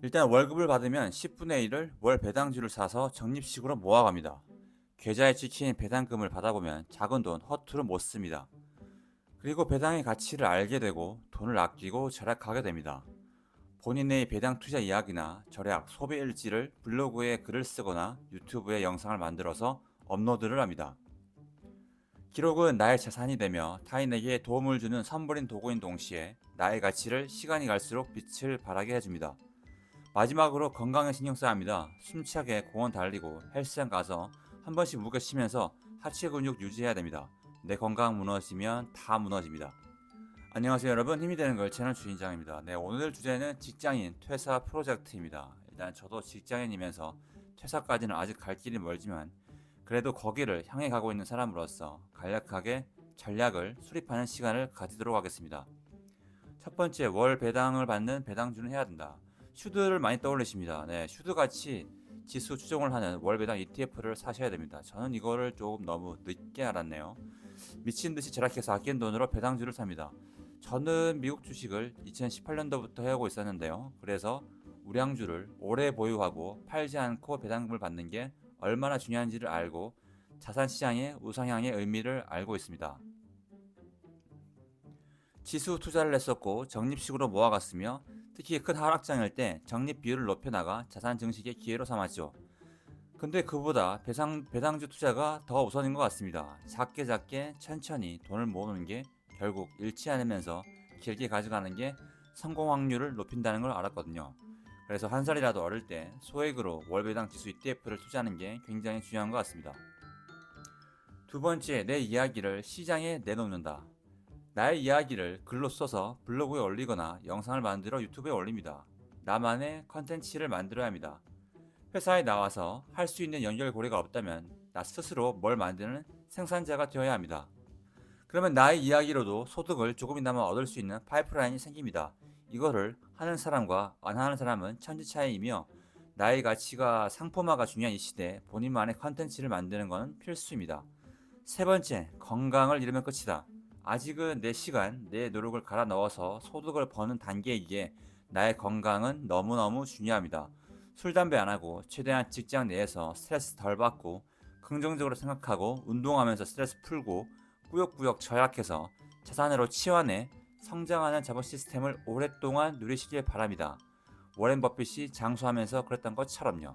일단 월급을 받으면 10분의 1을 월 배당주를 사서 적립식으로 모아갑니다. 계좌에 찍힌 배당금을 받아보면 작은 돈 허투루 못 씁니다. 그리고 배당의 가치를 알게 되고 돈을 아끼고 절약하게 됩니다. 본인의 배당 투자 이야기나 절약, 소비 일지를 블로그에 글을 쓰거나 유튜브에 영상을 만들어서 업로드를 합니다. 기록은 나의 자산이 되며 타인에게 도움을 주는 선물인 도구인 동시에 나의 가치를 시간이 갈수록 빛을 발하게 해줍니다. 마지막으로 건강에 신경 써야 합니다. 숨차게 공원 달리고 헬스장 가서 한 번씩 무게 치면서 하체 근육 유지해야 됩니다. 내 건강 무너지면 다 무너집니다. 안녕하세요 여러분 힘이 되는 걸 채널 주인장입니다. 네 오늘 주제는 직장인 퇴사 프로젝트입니다. 일단 저도 직장인이면서 퇴사까지는 아직 갈 길이 멀지만 그래도 거기를 향해 가고 있는 사람으로서 간략하게 전략을 수립하는 시간을 가지도록 하겠습니다. 첫 번째 월 배당을 받는 배당주는 해야 된다. 슈드를 많이 떠올리십니다. 네, 슈드 같이 지수 추종을 하는 월 배당 ETF를 사셔야 됩니다. 저는 이거를 조금 너무 늦게 알았네요. 미친 듯이 절약해서 아낀 돈으로 배당주를 삽니다. 저는 미국 주식을 2018년도부터 해오고 있었는데요. 그래서 우량주를 오래 보유하고 팔지 않고 배당금을 받는 게 얼마나 중요한지를 알고 자산 시장의 우상향의 의미를 알고 있습니다. 지수 투자를 했었고 적립식으로 모아갔으며 특히 큰 하락장일 때 적립 비율을 높여나가 자산 증식의 기회로 삼았죠. 근데 그보다 배상, 배당주 투자가 더 우선인 것 같습니다. 작게 작게 천천히 돈을 모으는 게 결국 잃지 않으면서 길게 가져가는 게 성공 확률을 높인다는 걸 알았거든요. 그래서 한 살이라도 어릴 때 소액으로 월배당 지수 ETF를 투자하는 게 굉장히 중요한 것 같습니다. 두 번째, 내 이야기를 시장에 내놓는다. 나의 이야기를 글로 써서 블로그에 올리거나 영상을 만들어 유튜브에 올립니다. 나만의 컨텐츠를 만들어야 합니다. 회사에 나와서 할 수 있는 연결고리가 없다면 나 스스로 뭘 만드는 생산자가 되어야 합니다. 그러면 나의 이야기로도 소득을 조금이나마 얻을 수 있는 파이프라인이 생깁니다. 이거를 하는 사람과 안 하는 사람은 천지 차이이며 나의 가치가 상품화가 중요한 이 시대에 본인만의 컨텐츠를 만드는 것은 필수입니다. 세 번째, 건강을 잃으면 끝이다. 아직은 내 시간, 내 노력을 갈아 넣어서 소득을 버는 단계이기에 나의 건강은 너무너무 중요합니다. 술, 담배 안 하고 최대한 직장 내에서 스트레스 덜 받고 긍정적으로 생각하고 운동하면서 스트레스 풀고 꾸역꾸역 절약해서 자산으로 치환해 성장하는 자본 시스템을 오랫동안 누리시길 바랍니다. 워렌 버핏이 장수하면서 그랬던 것처럼요.